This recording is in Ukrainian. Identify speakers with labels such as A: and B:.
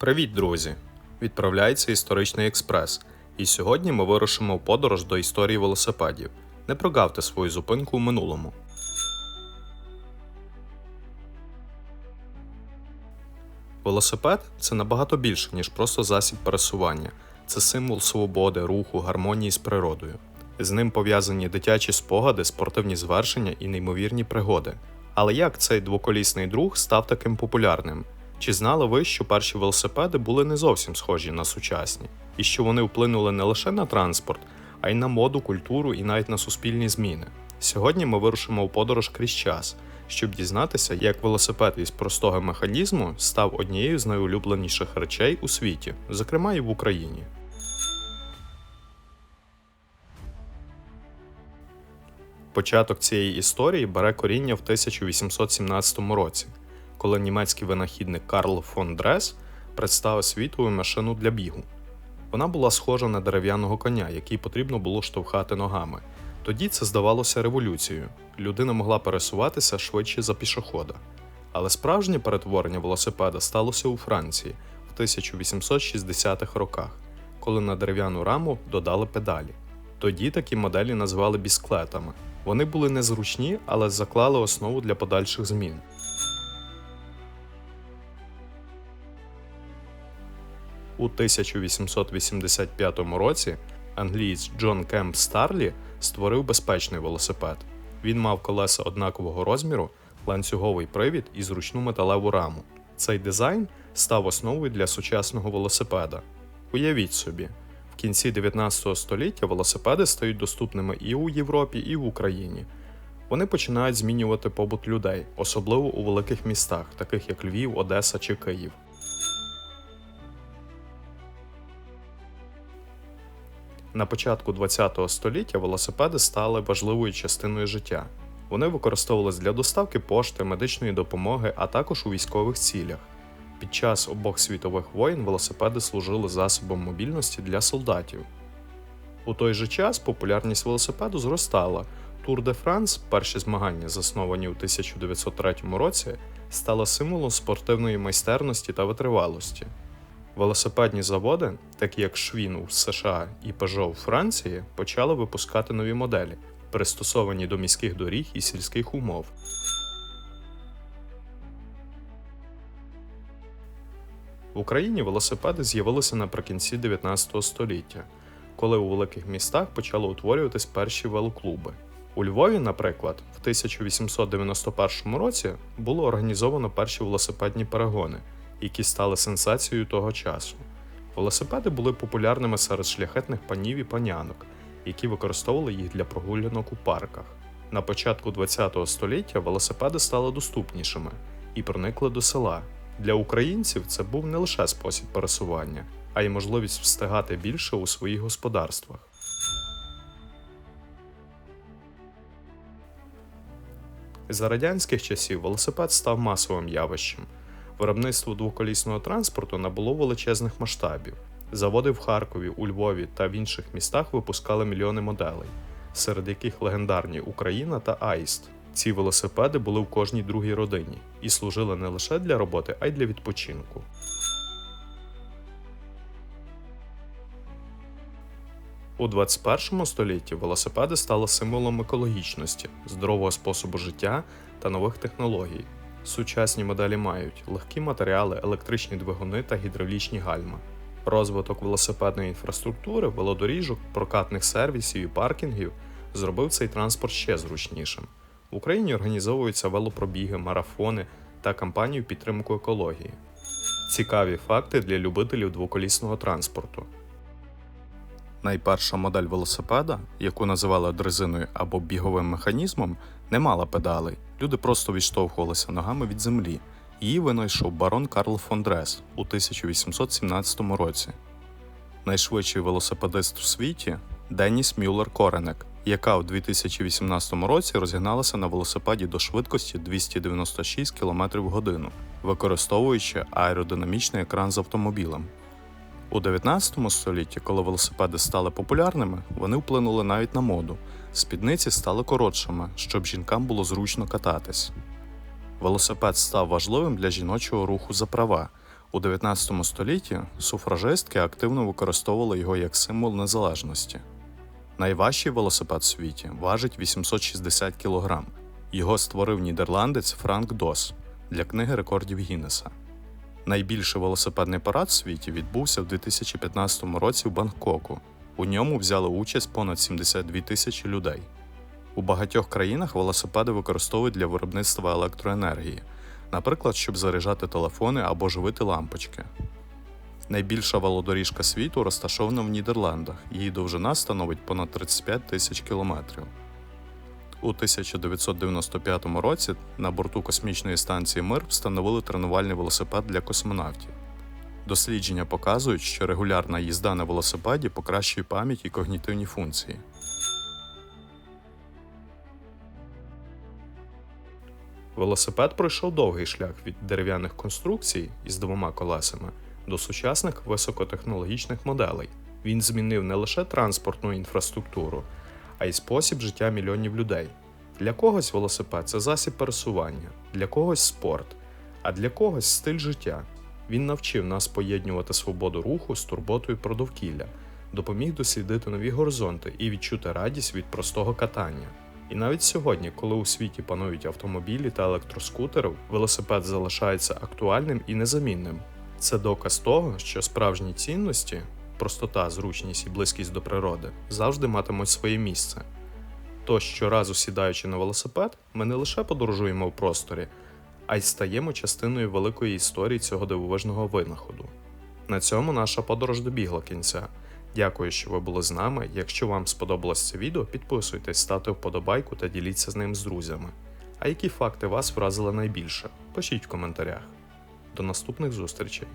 A: Привіт, друзі! Відправляється історичний експрес. І сьогодні ми вирушимо в подорож до історії велосипедів. Не прогавте свою зупинку у минулому. Велосипед це набагато більше, ніж просто засіб пересування. Це символ свободи, руху, гармонії з природою. З ним пов'язані дитячі спогади, спортивні звершення і неймовірні пригоди. Але як цей двоколісний друг став таким популярним? Чи знали ви, що перші велосипеди були не зовсім схожі на сучасні, і що вони вплинули не лише на транспорт, а й на моду, культуру і навіть на суспільні зміни? Сьогодні ми вирушимо в подорож крізь час, щоб дізнатися, як велосипед із простого механізму став однією з найулюбленіших речей у світі, зокрема і в Україні. Початок цієї історії бере коріння в 1817 році, коли німецький винахідник Карл фон Дрес представив світову машину для бігу. Вона була схожа на дерев'яного коня, який потрібно було штовхати ногами. Тоді це здавалося революцією. Людина могла пересуватися швидше за пішохода. Але справжнє перетворення велосипеда сталося у Франції в 1860-х роках, коли на дерев'яну раму додали педалі. Тоді такі моделі назвали бісклетами. Вони були незручні, але заклали основу для подальших змін. У 1885 році англієць Джон Кемп Старлі створив безпечний велосипед. Він мав колеса однакового розміру, ланцюговий привід і зручну металеву раму. Цей дизайн став основою для сучасного велосипеда. Уявіть собі, в кінці 19 століття велосипеди стають доступними і у Європі, і в Україні. Вони починають змінювати побут людей, особливо у великих містах, таких як Львів, Одеса чи Київ. На початку ХХ століття велосипеди стали важливою частиною життя. Вони використовувались для доставки пошти, медичної допомоги, а також у військових цілях. Під час обох світових воєн велосипеди служили засобом мобільності для солдатів. У той же час популярність велосипеду зростала. Тур де Франс, перші змагання, засновані у 1903 році, стала символом спортивної майстерності та витривалості. Велосипедні заводи, такі як Швін у США і Peugeot у Франції, почали випускати нові моделі, пристосовані до міських доріг і сільських умов. В Україні велосипеди з'явилися наприкінці 19 століття, коли у великих містах почали утворюватись перші велоклуби. У Львові, наприклад, в 1891 році було організовано перші велосипедні перегони, які стали сенсацією того часу. Велосипеди були популярними серед шляхетних панів і панянок, які використовували їх для прогулянок у парках. На початку ХХ століття велосипеди стали доступнішими і проникли до села. Для українців це був не лише спосіб пересування, а й можливість встигати більше у своїх господарствах. За радянських часів велосипед став масовим явищем. Виробництво двоколісного транспорту набуло величезних масштабів. Заводи в Харкові, у Львові та в інших містах випускали мільйони моделей, серед яких легендарні Україна та Аїст. Ці велосипеди були в кожній другій родині і служили не лише для роботи, а й для відпочинку. У 21 столітті велосипеди стали символом екологічності, здорового способу життя та нових технологій. Сучасні моделі мають легкі матеріали, електричні двигуни та гідравлічні гальма. Розвиток велосипедної інфраструктури, велодоріжок, прокатних сервісів і паркінгів зробив цей транспорт ще зручнішим. В Україні організовуються велопробіги, марафони та кампанії підтримку екології. Цікаві факти для любителів двоколісного транспорту. Найперша модель велосипеда, яку називали дрезиною або біговим механізмом, не мала педалей. Люди просто відштовхувалися ногами від землі. Її винайшов барон Карл фон Дрес у 1817 році. Найшвидший велосипедист у світі Деніс Мюллер Коренек, яка у 2018 році розігналася на велосипеді до швидкості 296 км в годину, використовуючи аеродинамічний екран з автомобілем. У 19 столітті, коли велосипеди стали популярними, вони вплинули навіть на моду. Спідниці стали коротшими, щоб жінкам було зручно кататись. Велосипед став важливим для жіночого руху за права. У 19 столітті суфражистки активно використовували його як символ незалежності. Найважчий велосипед в світі важить 860 кг. Його створив нідерландець Франк Дос для книги рекордів Гіннеса. Найбільший велосипедний парад в світі відбувся в 2015 році в Бангкоку. У ньому взяли участь понад 72 тисячі людей. У багатьох країнах велосипеди використовують для виробництва електроенергії, наприклад, щоб заряджати телефони або живити лампочки. Найбільша велодоріжка світу розташована в Нідерландах. Її довжина становить понад 35 тисяч кілометрів. У 1995 році на борту космічної станції Мир встановили тренувальний велосипед для космонавтів. Дослідження показують, що регулярна їзда на велосипеді покращує пам'ять і когнітивні функції. Велосипед пройшов довгий шлях від дерев'яних конструкцій із двома колесами до сучасних високотехнологічних моделей. Він змінив не лише транспортну інфраструктуру, а й спосіб життя мільйонів людей. Для когось велосипед це засіб пересування, для когось спорт, а для когось стиль життя. Він навчив нас поєднувати свободу руху з турботою про довкілля, допоміг дослідити нові горизонти і відчути радість від простого катання. І навіть сьогодні, коли у світі панують автомобілі та електроскутери, велосипед залишається актуальним і незамінним. Це доказ того, що справжні цінності, простота, зручність і близькість до природи завжди матимуть своє місце. То щоразу сідаючи на велосипед, ми не лише подорожуємо в просторі, а й стаємо частиною великої історії цього дивовижного винаходу. На цьому наша подорож добігла кінця. Дякую, що ви були з нами. Якщо вам сподобалось це відео, підписуйтесь, ставте вподобайку та діліться з ним з друзями. А які факти вас вразили найбільше? Пишіть в коментарях. До наступних зустрічей!